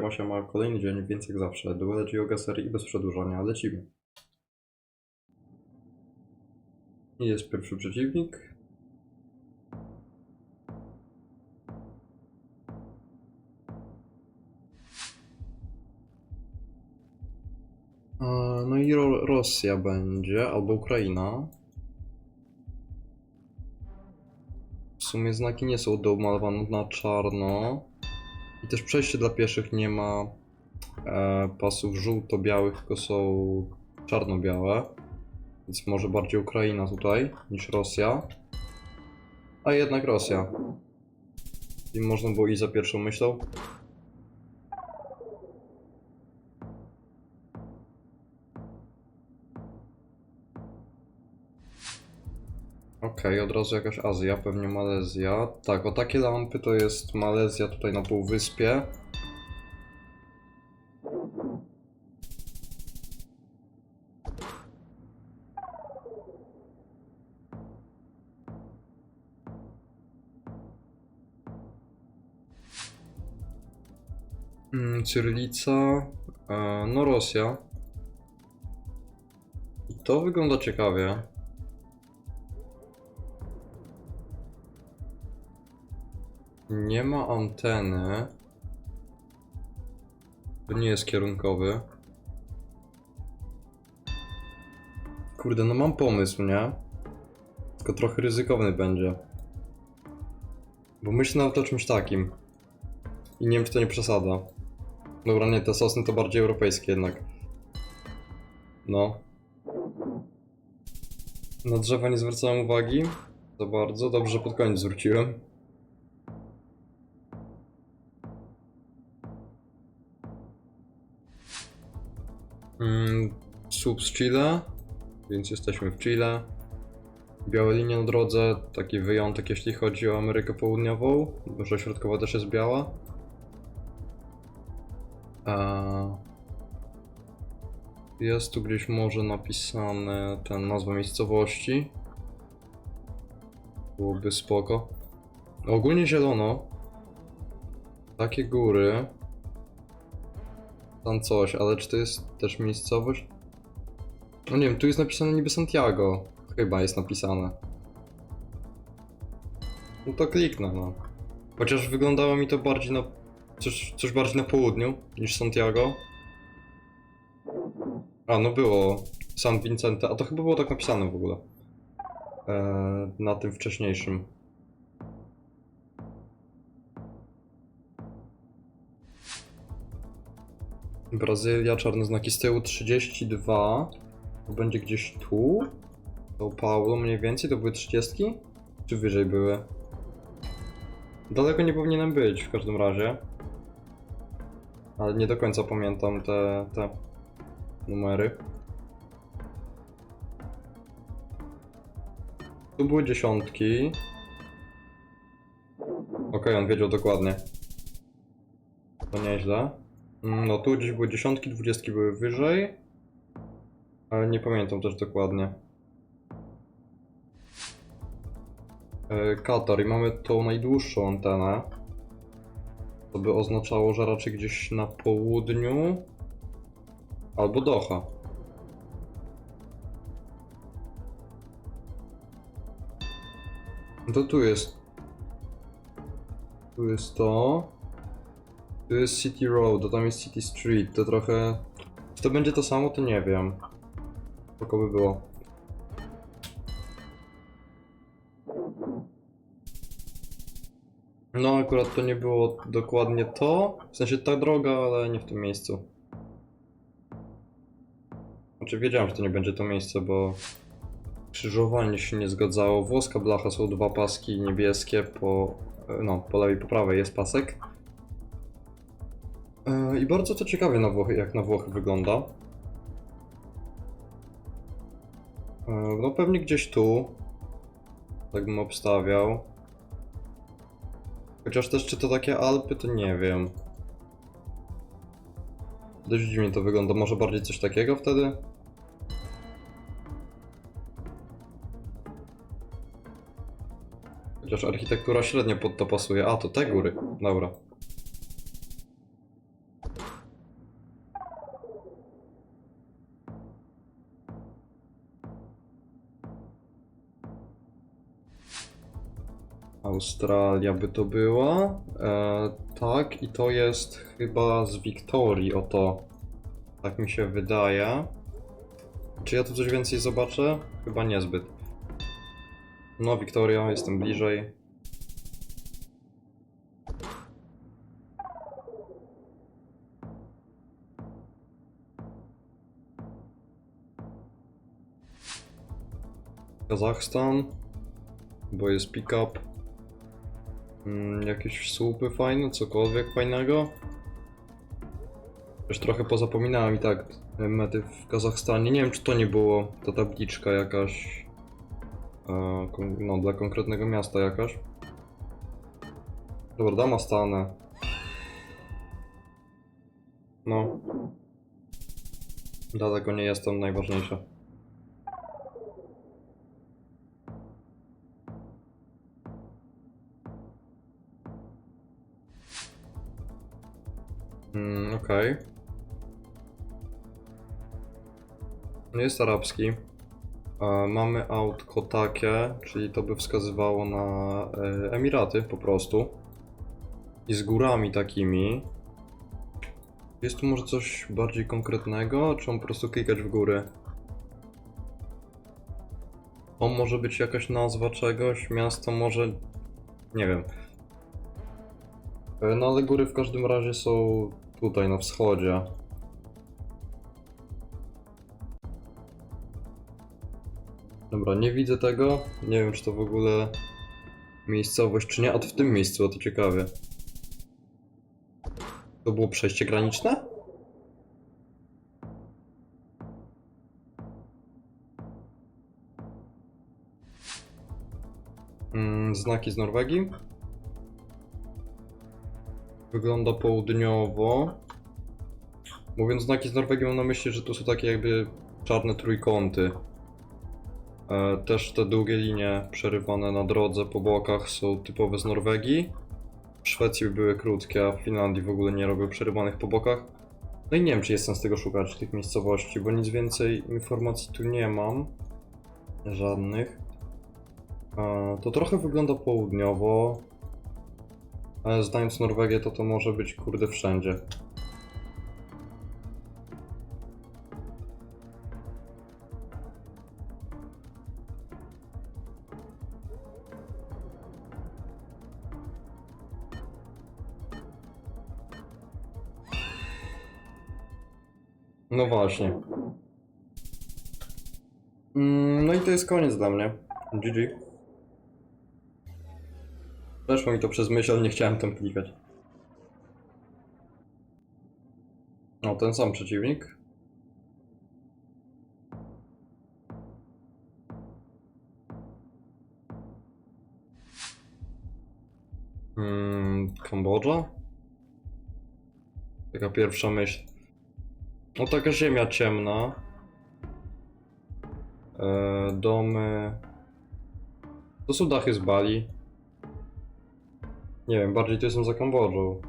Siema, siema, kolejny dzień, więc jak zawsze, duele yoga serii i bez przedłużania, lecimy. Jest pierwszy przeciwnik. E, No i Ro Rosja będzie, albo Ukraina. W sumie znaki nie są domalowane na czarno. I też przejście dla pieszych nie ma e, pasów żółto-białych, tylko są czarno-białe. Więc może bardziej Ukraina tutaj niż Rosja. A jednak Rosja. I można było iść za pierwszą myślą. Okej, od razu jakaś Azja, pewnie Malezja. Tak, o takie lampy to jest Malezja tutaj na półwyspie. Mm, e, no Rosja. I to wygląda ciekawie. Nie ma anteny. To nie jest kierunkowy. Kurde, no mam pomysł, nie? Tylko trochę ryzykowny będzie. Bo myślę nawet o czymś takim. I nie wiem, czy to nie przesada. Dobra, nie, te sosny to bardziej europejskie jednak. No. Na drzewa nie zwracałem uwagi. Za bardzo. Dobrze, pod koniec zwróciłem. Mm, Sub z Chile, więc jesteśmy w Chile. Białe linie na drodze, taki wyjątek jeśli chodzi o Amerykę Południową, że środkowa też jest biała. Jest tu gdzieś może napisane ten nazwa miejscowości. Byłoby spoko. Ogólnie zielono. Takie góry. Tam coś, ale czy to jest też miejscowość? No nie wiem, tu jest napisane niby Santiago. Chyba jest napisane. No to kliknę, no. Chociaż wyglądało mi to bardziej na... Coś, coś bardziej na południu niż Santiago. A, no było. San Vicente, a to chyba było tak napisane w ogóle. Eee, na tym wcześniejszym. Brazylia, czarne znaki z tyłu 32. To będzie gdzieś tu. São Paulo mniej więcej, to były 30? Czy wyżej były? Daleko nie powinienem być w każdym razie. Ale nie do końca pamiętam te, te numery. Tu były dziesiątki. Okej, on wiedział dokładnie. To nieźle. Mm, No tu gdzieś były dziesiątki, dwudziestki były wyżej. Ale nie pamiętam też dokładnie. E, Katar i mamy tą najdłuższą antenę. To by oznaczało, że raczej gdzieś na południu albo Doha. No to tu jest. Tu jest to. Tu jest City Road, a tam jest City Street. To trochę. Czy to będzie to samo, to nie wiem. Tylko by było. No, akurat to nie było dokładnie to. W sensie ta droga, ale nie w tym miejscu. Znaczy, wiedziałem, że to nie będzie to miejsce, bo krzyżowanie się nie zgadzało. Włoska blacha są dwa paski niebieskie, po, no, po lewej po prawej jest pasek. E, I bardzo to ciekawie na Włochy, jak na Włochy wygląda. E, No pewnie gdzieś tu. Tak bym obstawiał. Chociaż też czy to takie Alpy, to nie wiem. Dość dziwnie to wygląda. Może bardziej coś takiego wtedy? Chociaż architektura średnio pod to pasuje. A, to te góry. Dobra. Australia by to była. E, tak, i to jest chyba z Wiktorii, oto. Tak mi się wydaje. Czy ja tu coś więcej zobaczę? Chyba niezbyt. No, Wiktoria, jestem bliżej. Kazachstan, bo jest pick-up. Mm, jakieś słupy fajne, cokolwiek fajnego. Już trochę pozapominałem i tak mety w Kazachstanie. Nie wiem, czy to nie było ta tabliczka jakaś. E, no, dla konkretnego miasta jakaś. Dobra, dama stanę. No. Dlatego nie jestem najważniejsza. Mm, okej. Jest arabski. E, mamy autko takie, czyli to by wskazywało na e, Emiraty po prostu. I z górami takimi. Jest tu może coś bardziej konkretnego, czy on po prostu klikać w góry? To może być jakaś nazwa czegoś, miasto może... Nie wiem. E, No ale góry w każdym razie są tutaj na wschodzie. Dobra, nie widzę tego. Nie wiem, czy to w ogóle miejscowość, czy nie. A to w tym miejscu, a to ciekawie. To było przejście graniczne? Mm, znaki z Norwegii. Wygląda południowo. Mówiąc znaki z Norwegii, mam na myśli, że to są takie jakby czarne trójkąty. E, Też te długie linie przerywane na drodze po bokach są typowe z Norwegii. W Szwecji były krótkie, a w Finlandii w ogóle nie robią przerywanych po bokach. No i nie wiem, czy jest sens tego szukać, tych miejscowości, bo nic więcej informacji tu nie mam. Żadnych. E, To trochę wygląda południowo. Ale znając Norwegię, to to może być kurde wszędzie. No właśnie. Mm, No i to jest koniec dla mnie. GG. Weszło mi to przez myśl, ale nie chciałem tam klikać. O, ten sam przeciwnik. Hmm, Kambodża? Taka pierwsza myśl. No taka ziemia ciemna. E, domy. To są dachy z Bali. Nie wiem, bardziej to jestem za Kambodżą.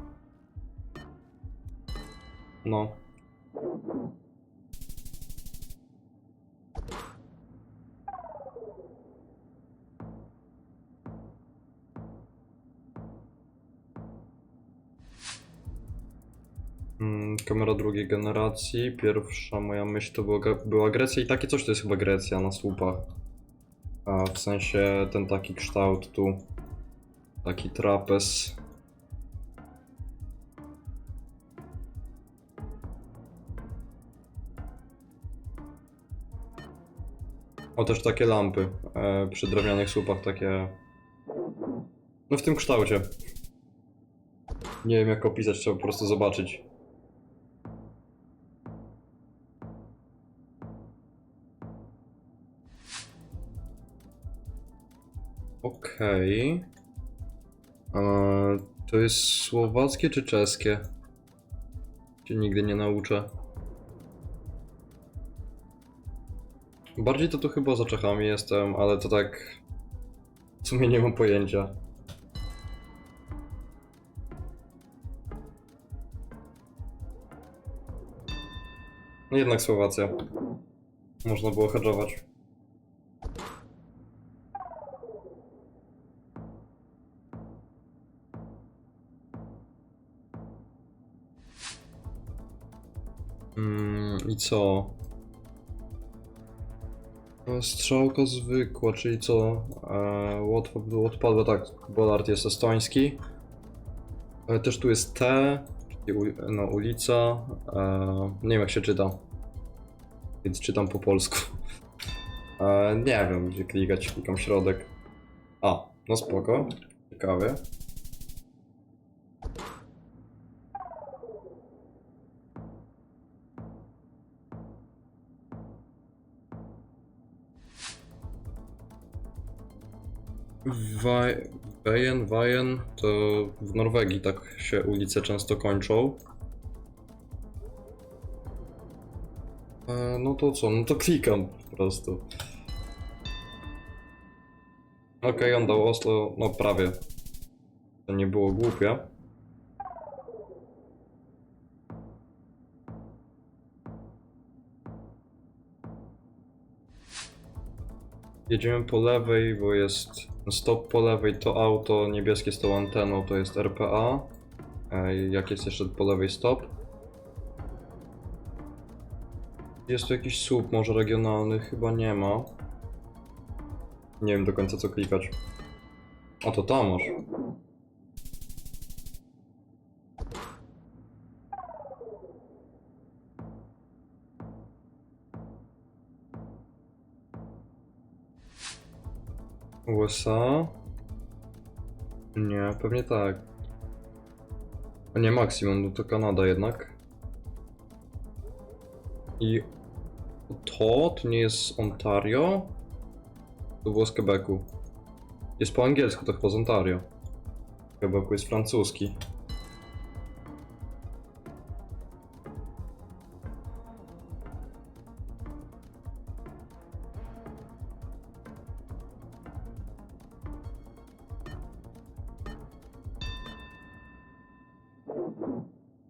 No. Mm, kamera drugiej generacji. Pierwsza moja myśl to była, była Grecja i takie coś to jest chyba Grecja na słupach. A w sensie ten taki kształt tu. Taki trapez. O, też takie lampy e, przy drewnianych słupach, takie... No w tym kształcie. Nie wiem jak opisać, trzeba po prostu zobaczyć. Okej. To jest słowackie czy czeskie? Się nigdy nie nauczę. Bardziej to tu chyba za Czechami jestem, ale to tak... W sumie nie mam pojęcia. No jednak Słowacja. Można było hedżować. I co? E, Strzałka zwykła, czyli co? E, było odpadła, tak. Bollard jest estoński. E, też tu jest T, czyli u, no, ulica. E, nie wiem jak się czyta. Więc czytam po polsku. E, nie wiem gdzie klikać, klikam środek. A, no spoko. Ciekawie. Wejen, Wajen to w Norwegii tak się ulice często kończą. E, no to co, no to klikam po prostu. Okej, on dał Oslo, no prawie. To nie było głupie. Jedziemy po lewej, bo jest stop po lewej to auto, niebieskie z tą anteną to jest RPA. Jak jest jeszcze po lewej stop? Jest tu jakiś słup, może regionalny? Chyba nie ma. Nie wiem do końca co klikać. A to tam masz. USA? Nie, pewnie tak. A nie maksimum, no to Kanada jednak. I to, to nie jest Ontario? To było z Quebecu. Jest po angielsku, to chyba z Ontario. W Quebecu jest francuski.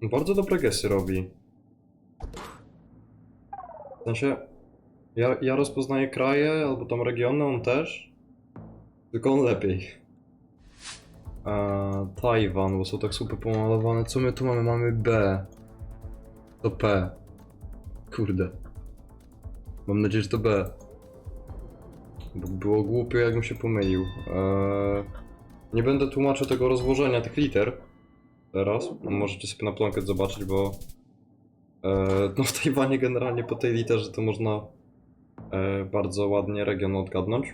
Bardzo dobre gesty robi. W sensie, ja, ja rozpoznaję kraje albo tam regiony, on też. Tylko on lepiej. Eee, Tajwan, bo są tak super pomalowane. Co my tu mamy? Mamy B. To P. Kurde. Mam nadzieję, że to B. Bo było głupio, jakbym się pomylił. Eee, nie będę tłumaczył tego rozłożenia tych liter teraz. Możecie sobie na plankę zobaczyć, bo e, no w Tajwanie generalnie po tej literze to można e, bardzo ładnie region odgadnąć.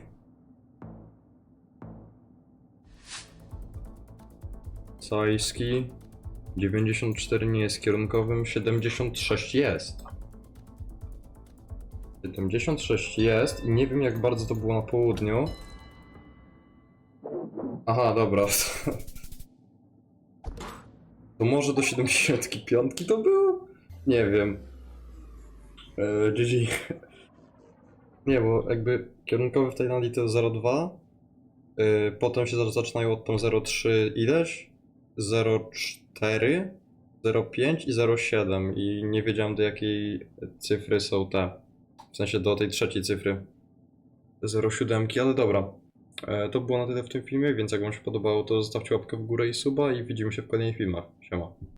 Sajski 94 nie jest kierunkowym, 76 jest. 76 jest i nie wiem jak bardzo to było na południu. Aha, dobra. To może do 75 to było? Nie wiem. Eee, GG. Nie, bo jakby kierunkowy w Tajlandii to jest 0,2. Yy, potem się za- zaczynają od tam 0,3 ileś, 0,4, 0,5 i 0,7 i nie wiedziałem do jakiej cyfry są te. W sensie do tej trzeciej cyfry. 0,7, ale dobra. E, To było na tyle w tym filmie, więc jak wam się podobało, to zostawcie łapkę w górę i suba i widzimy się w kolejnych filmach. Siema.